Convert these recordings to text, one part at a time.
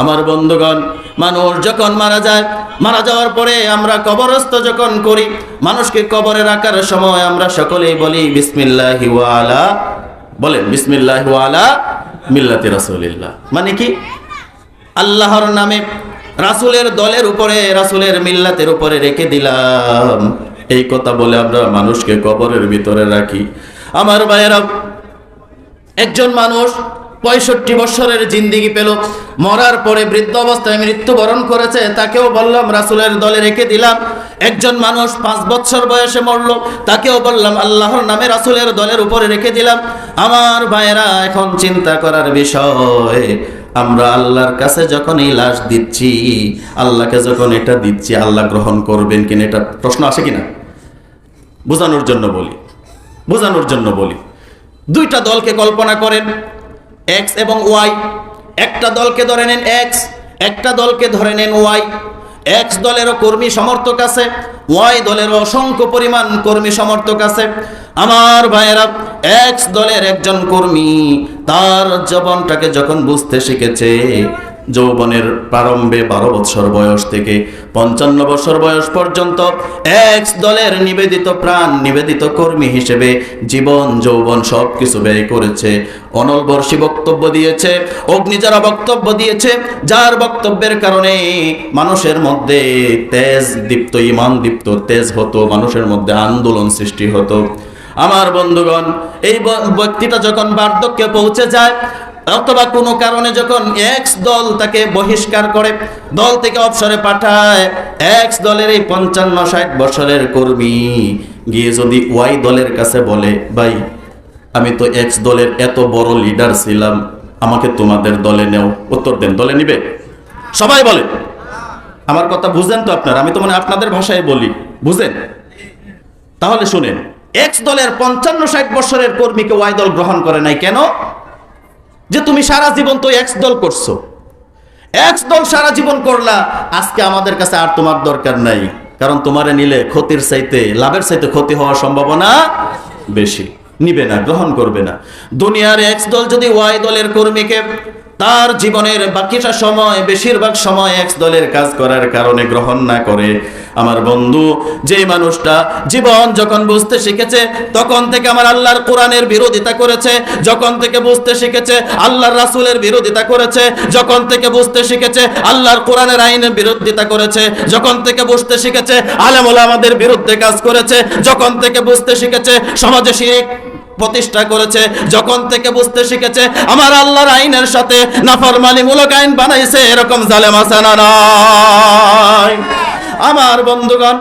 আমার বন্ধুগণ, মানুষ যখন মারা যায়, মারা যাওয়ার পরে আমরা কবরস্থ যখন করি, মানুষকে কবরে রাখার সময় আমরা সকলেই বলি, বিসমিল্লাহি ওয়ালা বলেন, বিসমিল্লাহি ওয়ালা মিল্লাতি রাসূলিল্লাহ মানে কি? আল্লাহর নামে রাসূলের দলের উপরে, রাসূলের মিল্লাতের উপরে রেখে দিলাম। এই কথা বলে আমরা মানুষকে কবরের ভিতরে রাখি। আমার ভাইয়েরা, একজন মানুষ পঁয়ষট্টি বছরের জিন্দিগি পেল। মরার পরে বৃদ্ধ অবস্থায় মৃত্যুবরণ করেছে, তাকেও বললাম, রাসুলের দলে রেখে দিলাম। একজন মানুষ পাঁচ বছর বয়সে মরল, তাকেও বললাম, আল্লাহর নামে রাসুলের দলের উপরে রেখে দিলাম। আমার ভাইয়েরা, এখন চিন্তা করার বিষয়, আমরা আল্লাহর কাছে যখন এই লাশ দিচ্ছি, আল্লাহকে যখন এটা দিচ্ছি, আল্লাহ গ্রহণ করবেন কিনা, এটা প্রশ্ন আসে কিনা? বোঝানোর জন্য বলি। বোঝানোর জন্য বলি। দুইটা দলকে কল্পনা করেন এক্স এবং ওয়াই একটা দলকে ধরে নেন এক্স একটা দলকে ধরে নেন ওয়াই এক্স দলেরও কর্মী সমর্থক আছে ওয়াই দলের অসংখ্য পরিমাণ কর্মী সমর্থক আছে। আমার ভাইয়েরা এক্স দলের একজন কর্মী, তার জীবনটাকে যখন বুঝতে শিখেছে যৌবনের প্রারম্ভে বারো বছর বয়স থেকে পঞ্চান্ন বছর বয়স পর্যন্ত এক দলের নিবেদিত প্রাণ, নিবেদিত কর্মী হিসেবে জীবন, যৌবন সব কিছু ব্যয় করেছে। অনলবর্ষী বক্তব্য দিয়েছে অগ্নিজারা বক্তব্য দিয়েছে, যার বক্তব্যের কারণে মানুষের মধ্যে তেজ দীপ্ত, ইমান দীপ্ত তেজ হতো, মানুষের মধ্যে আন্দোলন সৃষ্টি হতো। আমার বন্ধুগণ, এই ব্যক্তিটা যখন বার্ধক্যে পৌঁছে যায় অথবা কোনো কারণে যখন এক্স দল তাকে বহিষ্কার করে, দল থেকে অবসরে পাঠায় এক্স দলের এই পঞ্চান্ন ষাট বছরের কর্মী। গিয়ে যদি ওয়াই দলের কাছে বলে, ভাই, আমি তো এক্স দলের এত বড় লিডার ছিলাম, আমাকে তোমাদের দলে নেও, উত্তর দেন, দলে নিবে? সবাই বলে। আমার কথা বুঝেন তো আপনারা, আমি তো মানে আপনাদের ভাষায় বলি, বুঝেন? তাহলে শুনেন এক্স দলের পঞ্চান্ন ষাট বছরের কর্মীকে ওয়াই দল গ্রহণ করে নাই কেন? যে তুমি সারা জীবন তো এক্স দল করছ। এক্স দল সারা জীবন করলা, আজকে আমাদের কাছে আর তোমার দরকার নাই। কারণ তোমারে নিলে ক্ষতির চাইতে, লাভের চাইতে ক্ষতি হওয়ার সম্ভাবনা বেশি। নিবে না, গ্রহণ করবে না। দুনিয়ার এক্স দল যদি ওয়াই দলের কর্মীকে তার জীবনের বাকিটা সময়, বেশিরভাগ সময় এক্স দলের কাজ করার কারণে গ্রহণ না করে আমার বন্ধু যে মানুষটা জীবন যখন বুঝতে শিখেছে, তখন থেকে আমার আল্লাহর কোরআনের বিরোধিতা করেছে, যখন থেকে বুঝতে শিখেছে আল্লাহর রাসূলের বিরোধিতা করেছে, যখন থেকে বুঝতে শিখেছে আল্লাহর কোরআনের আইনের বিরোধিতা করেছে, যখন থেকে বুঝতে শিখেছে আলেম আমাদের বিরুদ্ধে কাজ করেছে, যখন থেকে বুঝতে শিখেছে সমাজে শিরিক প্রতিষ্ঠা করেছে, যখন থেকে বুঝতে শিখেছে আমার আল্লাহর আইনের সাথে নাফরমানি মূলক আইন বানাইছে, এরকম জালেম আছে না নাই? আমার বন্ধুগণ,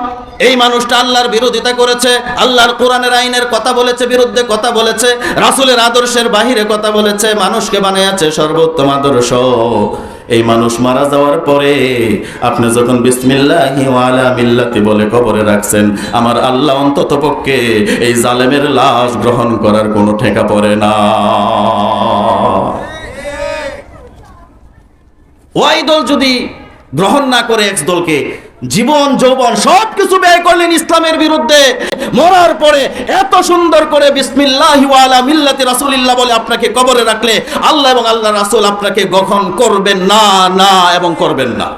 এই মানুষটা আল্লাহর বিরোধিতা করেছে, আল্লাহর কোরআনের আইনের কথা বলেছে, বিরুদ্ধে কথা বলেছে, রাসুলের আদর্শের বাহিরে কথা বলেছে, মানুষকে বানিয়েছে সর্বোত্তম আদর্শ। এই মানুষ মারা যাওয়ার পরে আপনি যখন বিসমিল্লাহি বলে কবরে রাখছেন, আমার আল্লাহ অন্তত পক্ষে এই জালেমের লাশ গ্রহণ করার কোনো ঠেকা পড়ে না। ওয়াই দল যদি গ্রহণ না করে এক্স দলকে জীবন, যৌবন সব কিছু ব্যয় করলেন ইসলামের বিরুদ্ধে। মরার পরে এত সুন্দর করে বিসমিল্লাহি বলে আপনাকে কবরে রাখলে আল্লাহ এবং আল্লাহ রাসুল আপনাকে গ্রহণ করবেন না না এবং করবেন না।